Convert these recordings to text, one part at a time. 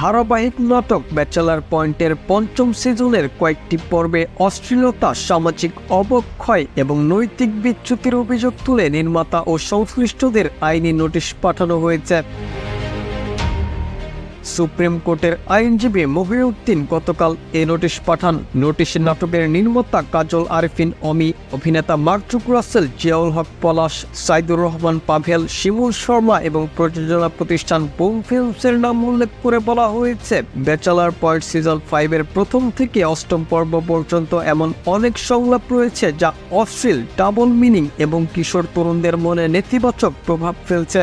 ধারাবাহিক নাটক ব্যাচেলার পয়েন্টের পঞ্চম সিজনের কয়েকটি পর্বে অশ্লীলতা, সামাজিক অবক্ষয় এবং নৈতিক বিচ্যুতির অভিযোগ তুলে নির্মাতা ও সংশ্লিষ্টদের আইনি নোটিশ পাঠানো হয়েছে। সুপ্রিম কোর্টের আইনজীবী মহিউদ্দিন গতকাল এ নোটিশ পাঠান। নোটিশ নাটকের নির্মাতা কাজল আরিফিন, অমি অভিনেতা মার্চুক রাসেল, জিয়াউল হক পলাশ, সাইদুর রহমান, পাভেল শিমুল শর্মা এবং প্রযোজনা প্রতিষ্ঠান বুম ফিল্মসের নাম উল্লেখ করে বলা হয়েছে। ব্যাচেলার পয়েন্ট সিজন ফাইভের প্রথম থেকে অষ্টম পর্ব পর্যন্ত এমন অনেক সংলাপ রয়েছে যা অশ্লীল, ডাবল মিনিং এবং কিশোর তরুণদের মনে নেতিবাচক প্রভাব ফেলছে।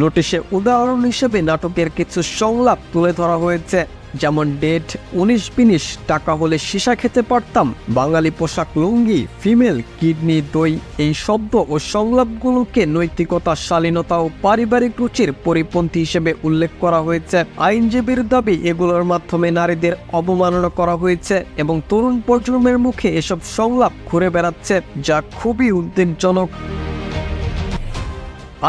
নোটিশে উদাহরণ হিসেবে নাটকের কিছু সংলাপ তুলে ধরা হয়েছে। যেমন ডেট, উনিশ বিনিশ, টাকা হলে সীসা খেতে পারতাম, বাঙালি পোশাক লুঙ্গি, ফিমেল, কিডনি, দই, এই শব্দ ও সংলাপগুলোকে নৈতিকতা শালীনতা ও পারিবারিক রুচির পরিপন্থী হিসেবে উল্লেখ করা হয়েছে। আইনজীবীর দাবি, এগুলোর মাধ্যমে নারীদের অবমাননা করা হয়েছে এবং তরুণ প্রজন্মের মুখে এসব সংলাপ ঘুরে বেড়াচ্ছে, যা খুবই উদ্বেগজনক।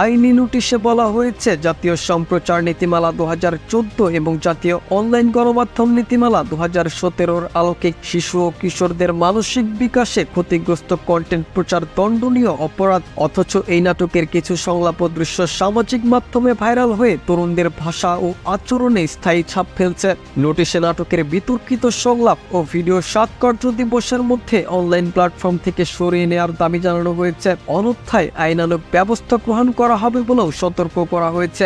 আইনি নোটিশে বলা হয়েছে, জাতীয় সম্প্রচার নীতিমালা দু হাজার চোদ্দ এবং জাতীয় অনলাইন গণমাধ্যম নীতিমালা দু হাজার সতেরোর আলোকে শিশু ও কিশোরদের মানসিক বিকাশে ক্ষতিগ্রস্ত কন্টেন্ট প্রচার দণ্ডনীয় অপরাধ, অথচ এই নাটকের কিছু সংলাপ দৃশ্য সামাজিক মাধ্যমে ভাইরাল হয়ে তরুণদের ভাষা ও আচরণে স্থায়ী ছাপ ফেলছে। নোটিশে নাটকের বিতর্কিত সংলাপ ও ভিডিও সাত কার্য দিবসের মধ্যে অনলাইন প্ল্যাটফর্ম থেকে সরিয়ে নেওয়ার দাবি জানানো হয়েছে। অনর্থায় আইনানুক ব্যবস্থা গ্রহণ করা হবে বলেও সতর্ক করা হয়েছে।